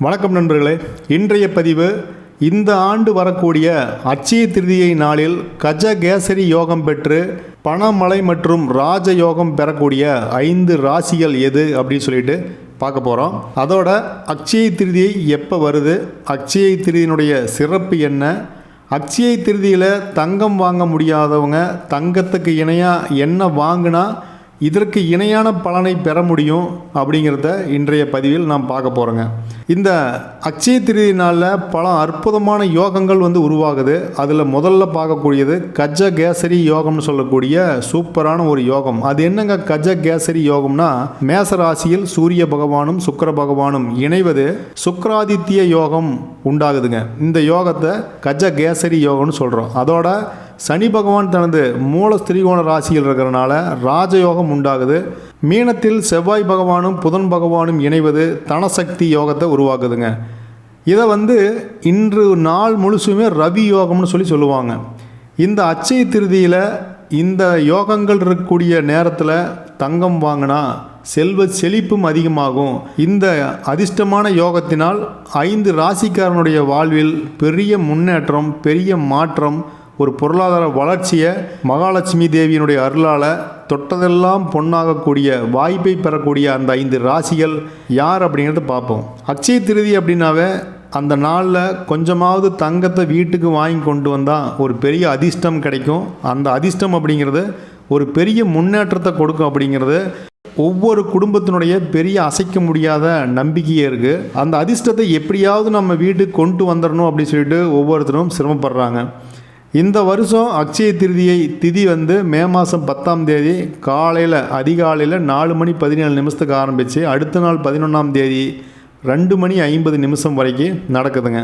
வணக்கம் நண்பர்களே. இன்றைய பதிவு இந்த ஆண்டு வரக்கூடிய அட்சய திருதியை நாளில் கஜகேசரி யோகம் பெற்று பணமலை மற்றும் ராஜ யோகம் பெறக்கூடிய ஐந்து ராசிகள் எது அப்படின்னு சொல்லிட்டு பார்க்க போகிறோம் அதோட அக்ஷய திருதியை எப்போ வருது அக்ஷய திருதியினுடைய சிறப்பு என்ன அக்ஷய திருதியில் தங்கம் வாங்க முடியாதவங்க தங்கத்துக்கு இணையாக என்ன வாங்கினா இதற்கு இணையான பலனை பெற முடியும் அப்படிங்கிறத இன்றைய பதிவில் நாம் பார்க்க போகிறோங்க இந்த அட்சய திருதி நாளில் பல அற்புதமான யோகங்கள் வந்து உருவாகுது. அதில் முதல்ல பார்க்கக்கூடியது கஜ கேசரி யோகம்னு சொல்லக்கூடிய சூப்பரான ஒரு யோகம். அது என்னங்க கஜ கேசரி யோகம்னா? மேச ராசியில் சூரிய பகவானும் சுக்கர பகவானும் இணைவது சுக்கராதித்ய யோகம் உண்டாகுதுங்க. இந்த யோகத்தை கஜ கேசரி யோகம்னு சொல்கிறோம் அதோட சனி பகவான் தனது மூல ஸ்திரிகோண ராசியில் இருக்கிறனால ராஜயோகம் உண்டாகுது. மீனத்தில் செவ்வாய் பகவானும் புதன் பகவானும் இணைவது தனசக்தி யோகத்தை உருவாக்குதுங்க. இதை வந்து இன்று நாள் முழுசுமே ரவி யோகம்னு சொல்லி சொல்லுவாங்க. இந்த அச்சய திருதியில் இந்த யோகங்கள் இருக்கக்கூடிய நேரத்தில் தங்கம் வாங்கினா செல்வ செழிப்பும் அதிகமாகும். இந்த அதிர்ஷ்டமான யோகத்தினால் ஐந்து ராசிக்காரனுடைய வாழ்வில் பெரிய முன்னேற்றம் பெரிய மாற்றம் ஒரு பொருளாதார வளர்ச்சியை மகாலட்சுமி தேவியினுடைய அருளால் தொட்டதெல்லாம் பொன்னாகக்கூடிய வாய்ப்பை பெறக்கூடிய அந்த ஐந்து ராசிகள் யார் அப்படிங்கிறத பார்ப்போம். அக்ஷய திருதி அப்படின்னாவே அந்த நாளில் கொஞ்சமாவது தங்கத்தை வீட்டுக்கு வாங்கி கொண்டு வந்தால் ஒரு பெரிய அதிர்ஷ்டம் கிடைக்கும். அந்த அதிர்ஷ்டம் அப்படிங்கிறது ஒரு பெரிய முன்னேற்றத்தை கொடுக்கும் அப்படிங்கிறது ஒவ்வொரு குடும்பத்தினுடைய பெரிய அசைக்க முடியாத நம்பிக்கையே இருக்குது அந்த அதிர்ஷ்டத்தை எப்படியாவது நம்ம வீட்டுக்கு கொண்டு வந்துடணும் அப்படின்னு சொல்லிட்டு ஒவ்வொருத்தரும் சிரமப்படுறாங்க. இந்த வருஷம் அக்ஷய திருதியை திதி வந்து மே மாதம் பத்தாம் தேதி காலையில் அதிகாலையில் நாலு மணி பதினேழு நிமிஷத்துக்கு ஆரம்பித்து அடுத்த நாள் பதினொன்றாம் தேதி ரெண்டு மணி ஐம்பது நிமிஷம் வரைக்கும் நடக்குதுங்க.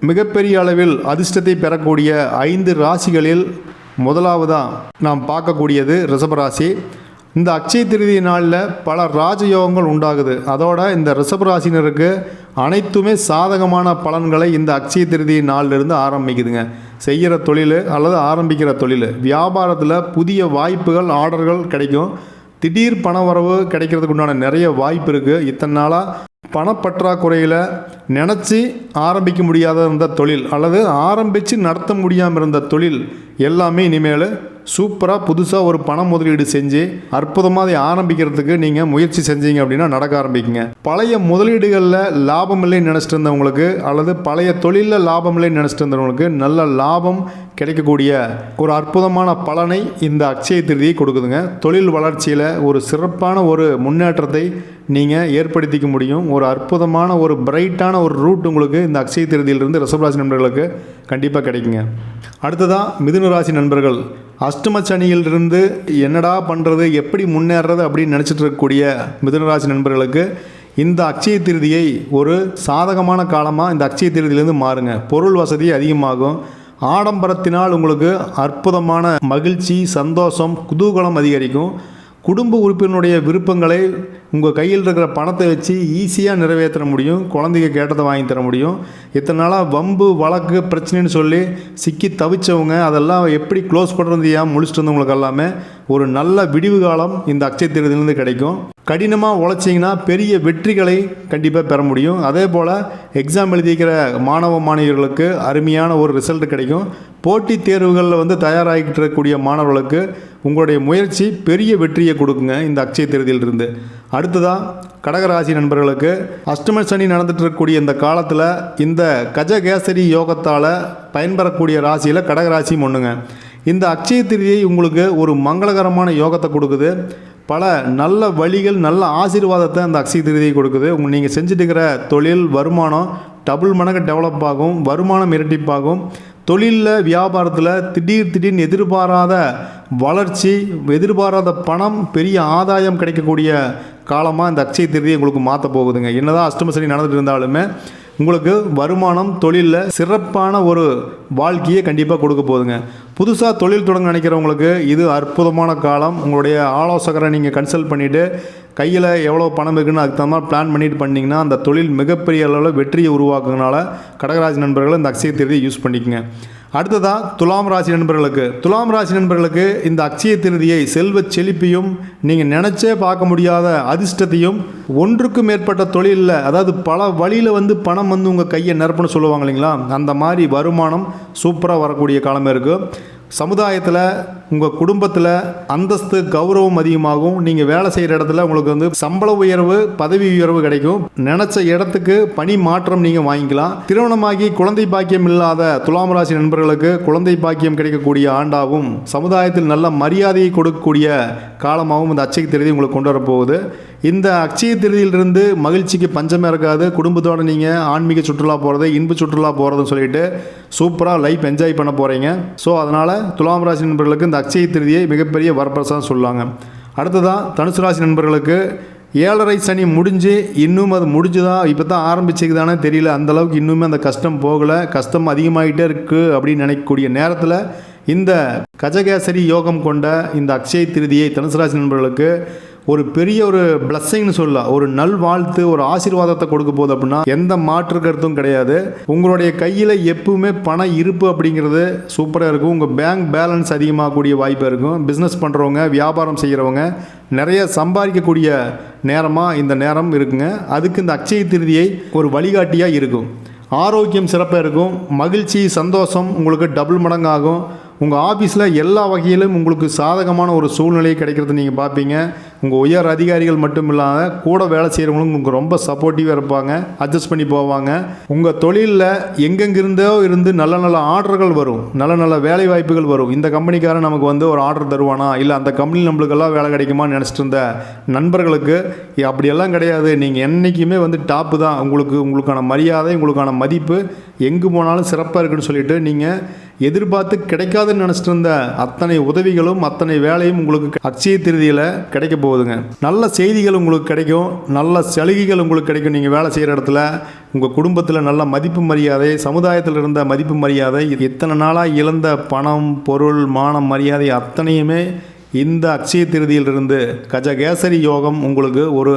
மிகப்பெரிய அளவில் அதிர்ஷ்டத்தை பெறக்கூடிய ஐந்து ராசிகளில் முதலாவதாக நாம் பார்க்கக்கூடியது ரிஷபராசி இந்த அக்ஷய திருதி நாளில் பல ராஜயோகங்கள் உண்டாகுது. அதோட இந்த ரிஷபராசினருக்கு அனைத்துமே சாதகமான பலன்களை இந்த அட்சய திருதி நாளிலிருந்து ஆரம்பிக்குதுங்க. செய்கிற தொழில் அல்லது ஆரம்பிக்கிற தொழில். வியாபாரத்தில் புதிய வாய்ப்புகள் ஆர்டர்கள் கிடைக்கும். திடீர் பண வரவு கிடைக்கிறதுக்கு உண்டான நிறைய வாய்ப்பு இருக்குது இத்தனை நாளாக பணப்பற்றாக்குறையில் நினச்சி ஆரம்பிக்க முடியாத இருந்த தொழில் அல்லது ஆரம்பித்து நடத்த முடியாமல் இருந்த தொழில் எல்லாமே இனிமேல் சூப்பராக புதுசாக ஒரு பண முதலீடு செஞ்சு அற்புதமாக அதை ஆரம்பிக்கிறதுக்கு நீங்கள் முயற்சி செஞ்சீங்க அப்படின்னா நடக்க ஆரம்பிக்குங்க. பழைய முதலீடுகளில் லாபம் இல்லைன்னு நினச்சிட்டு இருந்தவங்களுக்கு அல்லது பழைய தொழிலில் லாபம் இல்லைன்னு நினச்சிட்டு இருந்தவங்களுக்கு நல்ல லாபம் கிடைக்கக்கூடிய ஒரு அற்புதமான பலனை இந்த அட்சய திருதியை கொடுக்குதுங்க. தொழில் வளர்ச்சியில் ஒரு சிறப்பான ஒரு முன்னேற்றத்தை நீங்கள் ஏற்படுத்திக்க முடியும். ஒரு அற்புதமான ஒரு பிரைட்டான ஒரு ரூட் உங்களுக்கு இந்த அக்ஷய திருதியிலிருந்து ரிஷபராசி நண்பர்களுக்கு கண்டிப்பாக கிடைக்குங்க. அடுத்ததாக மிதுன ராசி நண்பர்கள். அஷ்டம சனியிலிருந்து என்னடா பண்ணுறது எப்படி முன்னேறது அப்படின்னு நினச்சிட்டு இருக்கக்கூடிய மிதுனராசி நண்பர்களுக்கு இந்த அக்ஷய திருதியை ஒரு சாதகமான காலமாக இந்த அக்ஷய திருதியிலேருந்து மாறுங்க. பொருள் வசதி அதிகமாகும். ஆடம்பரத்தினால் உங்களுக்கு அற்புதமான மகிழ்ச்சி சந்தோஷம் குதூகலம் அதிகரிக்கும். குடும்ப உறுப்பினருடைய விருப்பங்களை உங்கள் கையில் இருக்கிற பணத்தை வச்சு ஈஸியாக நிறைவேற்ற முடியும். குழந்தைங்க கேட்டதை வாங்கி தர முடியும். இத்தனை நாளாக வம்பு வழக்கு பிரச்சனைன்னு சொல்லி சிக்கி தவிச்சவங்க அதெல்லாம் எப்படி க்ளோஸ் பண்ணுறது ஏன் முடிச்சுட்டு வந்தவங்களுக்கு எல்லாமே ஒரு நல்ல விடிவு காலம் இந்த அக்ஷய திருதியிலேருந்து கிடைக்கும். கடினமாக உழைச்சிங்கன்னா பெரிய வெற்றிகளை கண்டிப்பாக பெற முடியும். அதே போல் எக்ஸாம் எழுதிக்கிற மாணவ மாணவிகளுக்கு அருமையான ஒரு ரிசல்ட் கிடைக்கும். போட்டித் தேர்வுகளில் வந்து தயாராகிட்டு இருக்கக்கூடிய மாணவர்களுக்கு உங்களுடைய முயற்சி பெரிய வெற்றியை கொடுக்குங்க இந்த அக்ஷய திருதியிலிருந்து. அடுத்ததாக கடகராசி நண்பர்களுக்கு அஷ்டம சனி நடந்துட்டு இருக்கக்கூடிய இந்த காலத்தில் இந்த கஜகேசரி யோகத்தால் பயன்பெறக்கூடிய ராசியில் கடகராசியும் ஒன்றுங்க இந்த அக்ஷய திருதியை உங்களுக்கு ஒரு மங்களகரமான யோகத்தை கொடுக்குது. பல நல்ல வழிகள் நல்ல ஆசீர்வாதத்தை அந்த அக்ஷய திருதியை கொடுக்குது. உங்கள் நீங்கள் செஞ்சுட்டு இருக்கிற தொழில் வருமானம் டபுள் மடங்கு டெவலப் ஆகும் வருமானம் இரட்டிப்பாகும். தொழிலில் வியாபாரத்தில் திடீர் திடீர்னு எதிர்பாராத வளர்ச்சி எதிர்பாராத பணம் பெரிய ஆதாயம் கிடைக்கக்கூடிய காலமாக இந்த அக்ஷய திருதியை உங்களுக்கு மாற்ற போகுதுங்க. என்னதான் அஷ்டமசனி நடந்துட்டு இருந்தாலுமே உங்களுக்கு வருமானம் தொழிலில் சிறப்பான ஒரு வாழ்க்கையை கண்டிப்பாக கொடுக்க போகுதுங்க. புதுசாக தொழில் தொடங்க நினைக்கிறவங்களுக்கு இது அற்புதமான காலம். உங்களுடைய ஆலோசகரை நீங்கள் கன்சல்ட் பண்ணிவிட்டு கையில் எவ்வளோ பணம் இருக்குன்னு அதுக்கு தகுந்த மாதிரி பிளான் பண்ணிட்டு பண்ணிங்கன்னா அந்த தொழில் மிகப்பெரிய அளவில் வெற்றியை உருவாக்குறதுனால கடகராஜ் நண்பர்கள் இந்த அக்ஷய தேதியை யூஸ் பண்ணிக்கோங்க. அடுத்ததாக துலாம் ராசி நண்பர்களுக்கு. துலாம் ராசி நண்பர்களுக்கு இந்த அக்ஷய திருதியை செல்வ செழிப்பையும் நீங்கள் நினச்சே பார்க்க முடியாத அதிர்ஷ்டத்தையும் ஒன்றுக்கும் மேற்பட்ட தொழிலில் அதாவது பல வழியில் வந்து பணம் வந்து உங்கள் கையை நிரப்புன்னு சொல்லுவாங்க இல்லைங்களா? அந்த மாதிரி வருமானம் சூப்பராக வரக்கூடிய காலமே இருக்குது சமுதாயத்தில் உங்கள் குடும்பத்தில் அந்தஸ்து கௌரவம் அதிகமாகும். நீங்கள் வேலை செய்கிற இடத்துல உங்களுக்கு வந்து சம்பள உயர்வு பதவி உயர்வு கிடைக்கும். நினச்ச இடத்துக்கு பணி மாற்றம் நீங்கள் வாங்கிக்கலாம். திருமணமாகி குழந்தை பாக்கியம் இல்லாத துலாம் ராசி நண்பர்களுக்கு குழந்தை பாக்கியம் கிடைக்கக்கூடிய ஆண்டாகவும் சமுதாயத்தில் நல்ல மரியாதையை கொடுக்கக்கூடிய காலமாகவும் இந்த அச்சய திருதி உங்களுக்கு கொண்டு வரப்போகுது இந்த அச்சய திருதியிலிருந்து மகிழ்ச்சிக்கு பஞ்சமே இருக்காது. குடும்பத்தோடு நீங்கள் ஆன்மீக சுற்றுலா போகிறது இன்பு சுற்றுலா போகிறதுன்னு சொல்லிட்டு சூப்பராக லைஃப் என்ஜாய் பண்ண போகிறீங்க ஸோ அதனால் துலாம் ராசி நண்பர்களுக்கு இந்த அச்சய திருதியை மிகப்பெரிய வரப்பிரசாதம் சொல்லுவாங்க அடுத்ததாக தனுசு ராசி நண்பர்களுக்கு ஏழரை சனி முடிஞ்சு இன்னும் அது முடிஞ்சுதா? இப்போ தான் ஆரம்பிச்சுக்குதானே தெரியல அந்தளவுக்கு இன்னுமே அந்த கஷ்டம் போகலை. கஷ்டம் அதிகமாகிட்டே இருக்குது அப்படின்னு நினைக்கக்கூடிய நேரத்தில் இந்த கஜகேசரி யோகம் கொண்ட இந்த அக்ஷய திருதியை தனுசு ராசி நண்பர்களுக்கு ஒரு பெரிய ஒரு பிளஸ்ஸிங்னு சொல்லலாம். ஒரு நல்வாழ்த்து ஒரு ஆசீர்வாதத்தை கொடுக்க போகுது அப்படின்னா எந்த மாற்று கருத்தும் கிடையாது. உங்களுடைய கையில் எப்பவுமே பணம் இருப்பு அப்படிங்கிறது சூப்பராக இருக்கும். உங்கள் பேங்க் பேலன்ஸ் அதிகமாகக்கூடிய வாய்ப்பு இருக்கும். பிஸ்னஸ் பண்ணுறவங்க வியாபாரம் செய்கிறவங்க நிறைய சம்பாதிக்கக்கூடிய நேரமாக இந்த நேரம் இருக்குங்க. அதுக்கு இந்த அக்ஷய திருதியை ஒரு வழிகாட்டியாக இருக்கும். ஆரோக்கியம் சிறப்பாக இருக்கும். மகிழ்ச்சி சந்தோஷம் உங்களுக்கு டபுள் மடங்காகும். உங்கள் ஆஃபீஸில் எல்லா வகையிலும் உங்களுக்கு சாதகமான ஒரு சூழ்நிலை கிடைக்கிறத நீங்கள் பார்ப்பீங்க உங்கள் உயர் அதிகாரிகள் மட்டும் இல்லாமல் கூட வேலை செய்கிறவங்களும் உங்களுக்கு ரொம்ப சப்போர்ட்டிவாக இருப்பாங்க. அட்ஜஸ்ட் பண்ணி போவாங்க. உங்கள் தொழிலில் எங்கெங்கிருந்தோ இருந்து நல்ல நல்ல ஆர்டர்கள் வரும். நல்ல நல்ல வேலை வாய்ப்புகள் வரும். இந்த கம்பெனிக்காரன் நமக்கு வந்து ஒரு ஆர்டர் தருவானா? இல்லை அந்த கம்பெனி நம்மளுக்கெல்லாம் வேலை கிடைக்குமான்னு நினச்சிட்டு இருந்த நண்பர்களுக்கு அப்படியெல்லாம் கிடையாது. நீங்கள் என்றைக்குமே வந்து டாப்பு தான். உங்களுக்கு உங்களுக்கான மரியாதை உங்களுக்கான மதிப்பு எங்கே போனாலும் சிறப்பாக இருக்குன்னு சொல்லிட்டு நீங்கள் எதிர்பார்த்து கிடைக்காதுன்னு நினச்சிட்டு இருந்த அத்தனை உதவிகளும் அத்தனை வேலையும் உங்களுக்கு அச்சய திருதியில் கிடைக்க போகுதுங்க. நல்ல செய்திகள் உங்களுக்கு கிடைக்கும் நல்ல சலுகைகள் உங்களுக்கு கிடைக்கும். நீங்கள் வேலை செய்கிற இடத்துல உங்கள் குடும்பத்தில் நல்ல மதிப்பு மரியாதை சமுதாயத்தில் இருந்த மதிப்பு மரியாதை இத்தனை நாளாக இழந்த பணம் பொருள் மானம் மரியாதை அத்தனையுமே இந்த அக்ஷய திருதியிலிருந்து கஜகேசரி யோகம் உங்களுக்கு ஒரு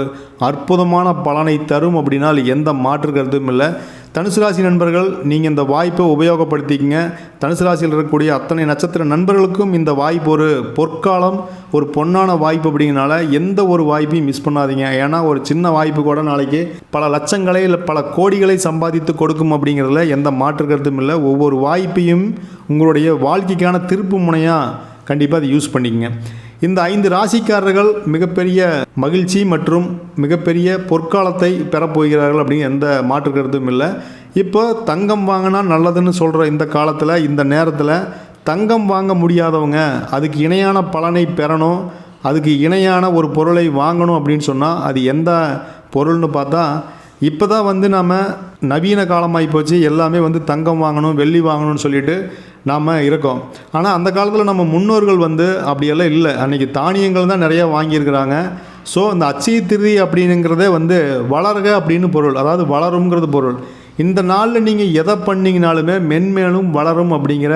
அற்புதமான பலனை தரும் அப்படின்னால் எந்த மாற்று கருத்தும் இல்லை. தனுசு ராசி நண்பர்கள் நீங்கள் இந்த வாய்ப்பை உபயோகப்படுத்திக்கங்க. தனுசு ராசியில் இருக்கக்கூடிய அத்தனை நட்சத்திர நண்பர்களுக்கும் இந்த வாய்ப்பு ஒரு பொற்காலம் ஒரு பொன்னான வாய்ப்பு அப்படிங்கிறனால எந்த ஒரு வாய்ப்பையும் மிஸ் பண்ணாதீங்க. ஏன்னா ஒரு சின்ன வாய்ப்பு கூட நாளைக்கு பல லட்சங்களை இல்லை பல கோடிகளை சம்பாதித்து கொடுக்கும் அப்படிங்கிறதுல எந்த மாற்று கருத்தும் இல்லை. ஒவ்வொரு வாய்ப்பையும் உங்களுடைய வாழ்க்கைக்கான திருப்பு முனையாக கண்டிப்பாக அதை யூஸ் பண்ணிக்கங்க. இந்த ஐந்து ராசிக்காரர்கள் மிகப்பெரிய மகிழ்ச்சி மற்றும் மிகப்பெரிய பொற்காலத்தை பெறப்போகிறார்கள் அப்படிங்கிற எந்த மாற்று கருத்தும் இல்லை. இப்போ தங்கம் வாங்கினா நல்லதுன்னு சொல்கிற இந்த காலத்தில் இந்த நேரத்தில் தங்கம் வாங்க முடியாதவங்க அதுக்கு இணையான பலனை பெறணும் அதுக்கு இணையான ஒரு பொருளை வாங்கணும் அப்படின்னு சொன்னால் அது எந்த பொருள்னு பார்த்தா இப்போ தான் வந்து நாம் நவீன காலமாகி போச்சு எல்லாமே வந்து தங்கம் வாங்கணும் வெள்ளி வாங்கணும்னு சொல்லிட்டு நாம் இருக்கோம். ஆனால் அந்த காலத்தில் நம்ம முன்னோர்கள் வந்து அப்படியெல்லாம் இல்லை. அன்றைக்கி தானியங்கள் தான் நிறையா வாங்கியிருக்கிறாங்க. ஸோ அந்த அச்சய திருதி அப்படிங்கிறதே வந்து வளர்க அப்படின்னு பொருள். அதாவது வளருங்கிறது பொருள். இந்த நாளில் நீங்கள் எதை பண்ணிங்கனாலுமே மென்மேலும் வளரும் அப்படிங்கிற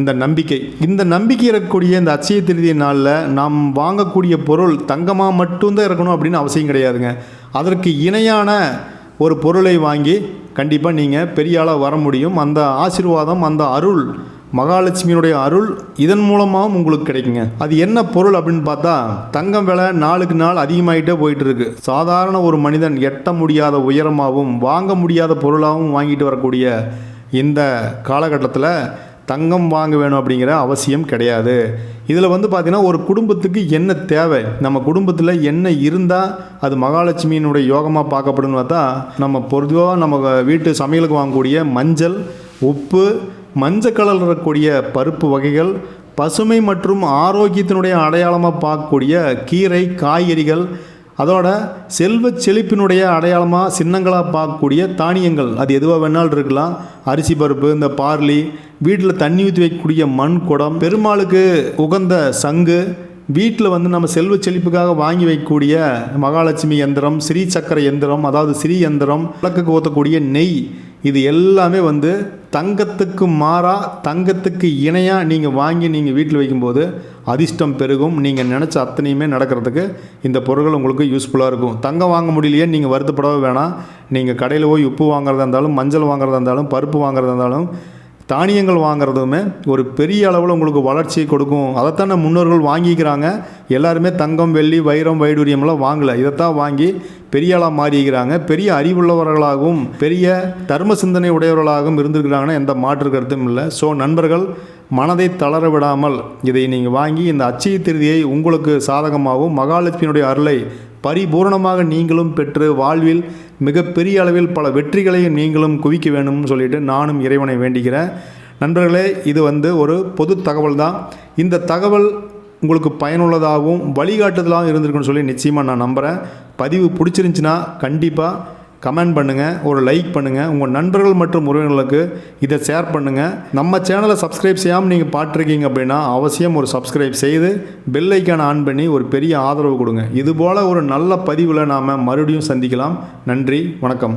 இந்த நம்பிக்கை. இந்த நம்பிக்கை இருக்கக்கூடிய இந்த அச்சய திருதி நாளில் நாம் வாங்கக்கூடிய பொருள் தங்கமாக மட்டும்தான் இருக்கணும் அப்படின்னு அவசியம் கிடையாதுங்க. அதற்கு இணையான ஒரு பொருளை வாங்கி கண்டிப்பாக நீங்கள் பெரிய ஆளாக வர முடியும். அந்த ஆசீர்வாதம் அந்த அருள் மகாலட்சுமியினுடைய அருள் இதன் மூலமாகவும் உங்களுக்கு கிடைக்குங்க. அது என்ன பொருள் அப்படின்னு பார்த்தா தங்கம் விலை நாளுக்கு நாள் அதிகமாகிட்டே போயிட்டு இருக்கு சாதாரண ஒரு மனிதன் எட்ட முடியாத உயரமாகவும் வாங்க முடியாத பொருளாகவும் வாங்கிட்டு வரக்கூடிய இந்த காலகட்டத்தில் தங்கம் வாங்க வேணும் அப்படிங்கிற அவசியம் கிடையாது. இதில் வந்து பார்த்திங்கன்னா ஒரு குடும்பத்துக்கு என்ன தேவை? நம்ம குடும்பத்தில் என்ன இருந்தால் அது மகாலட்சுமியினுடைய யோகமாக பார்க்கப்படும் பார்த்தா நம்ம பொதுவாக நம்ம வீட்டு சமையலுக்கு வாங்கக்கூடிய மஞ்சள் உப்பு மஞ்சள் கலரில் இருக்கக்கூடிய பருப்பு வகைகள் பசுமை மற்றும் ஆரோக்கியத்தினுடைய அடையாளமாக பார்க்கக்கூடிய கீரை காய்கறிகள் அதோட செல்வ செழிப்பினுடைய அடையாளமாக சின்னங்களாக பார்க்கக்கூடிய தானியங்கள். அது எதுவாக வேணாலும் இருக்கலாம். அரிசி பருப்பு இந்த பார்லி வீட்டில் தண்ணி ஊற்றி வைக்கக்கூடிய மண் குடம் பெருமாளுக்கு உகந்த சங்கு வீட்டில் வந்து நம்ம செல்வ செழிப்புக்காக வாங்கி வைக்கக்கூடிய மகாலட்சுமி எந்திரம் ஸ்ரீ சக்கர எந்திரம் அதாவது ஸ்ரீ எந்திரம் விளக்குக்கு ஊற்றக்கூடிய நெய் இது எல்லாமே வந்து தங்கத்துக்கு மாறாக தங்கத்துக்கு இணையாக நீங்கள் வாங்கி நீங்கள் வீட்டில் வைக்கும்போது அதிர்ஷ்டம் பெருகும். நீங்கள் நினச்ச அத்தனையுமே நடக்கிறதுக்கு இந்த பொருட்கள் உங்களுக்கு யூஸ்ஃபுல்லாக இருக்கும். தங்கம் வாங்க முடியலையே நீங்கள் வருத்தப்படவே வேணாம். நீங்கள் கடையில் போய் உப்பு வாங்குறதா இருந்தாலும் மஞ்சள் வாங்குறதா இருந்தாலும் பருப்பு வாங்குறதா இருந்தாலும் தானியங்கள் வாங்குறதுமே ஒரு பெரிய அளவில் உங்களுக்கு வளர்ச்சி கொடுக்கும். அதைத்தானே முன்னோர்கள் வாங்கிக்கிறாங்க. எல்லாருமே தங்கம் வெள்ளி வைரம் வைடூரியம்லாம் வாங்கலை. இதைத்தான் வாங்கி பெரிய ஆளாக மாறிக்கிறாங்க பெரிய அறிவுள்ளவர்களாகவும் பெரிய தர்ம சிந்தனை உடையவர்களாகவும் இருந்திருக்கிறாங்கன்னா எந்த மாற்று கருத்தும் இல்லை. ஸோ நண்பர்கள் மனதை தளர விடாமல் இதை நீங்கள் வாங்கி இந்த அச்சய திருதியை உங்களுக்கு சாதகமாகவும் மகாலட்சுமியினுடைய அருளை பரிபூரணமாக நீங்களும் பெற்று வாழ்வில் மிகப்பெரிய அளவில் பல வெற்றிகளையும் நீங்களும் குவிக்க வேணும்னு சொல்லிட்டு நானும் இறைவனை வேண்டிக்கிறேன். நண்பர்களே இது வந்து ஒரு பொது தகவல் தான் இந்த தகவல் உங்களுக்கு பயனுள்ளதாகவும் வழிகாட்டுதலாகவும் இருந்திருக்குன்னு சொல்லி நிச்சயமாக நான் நம்புகிறேன் பதிவு பிடிச்சிருந்துச்சின்னா கண்டிப்பாக கமெண்ட் பண்ணுங்கள் ஒரு லைக் பண்ணுங்கள் உங்கள் நண்பர்கள் மற்றும் உறவினர்களுக்கு இதை ஷேர் பண்ணுங்கள் நம்ம சேனலை சப்ஸ்கிரைப் செய்யாமல் நீங்கள் பார்த்துருக்கீங்க அப்படின்னா அவசியம் ஒரு சப்ஸ்கிரைப் செய்து பெல் ஆன் பண்ணி ஒரு பெரிய ஆதரவு கொடுங்க. இதுபோல் ஒரு நல்ல பதிவில் நாம் மறுபடியும் சந்திக்கலாம். நன்றி வணக்கம்.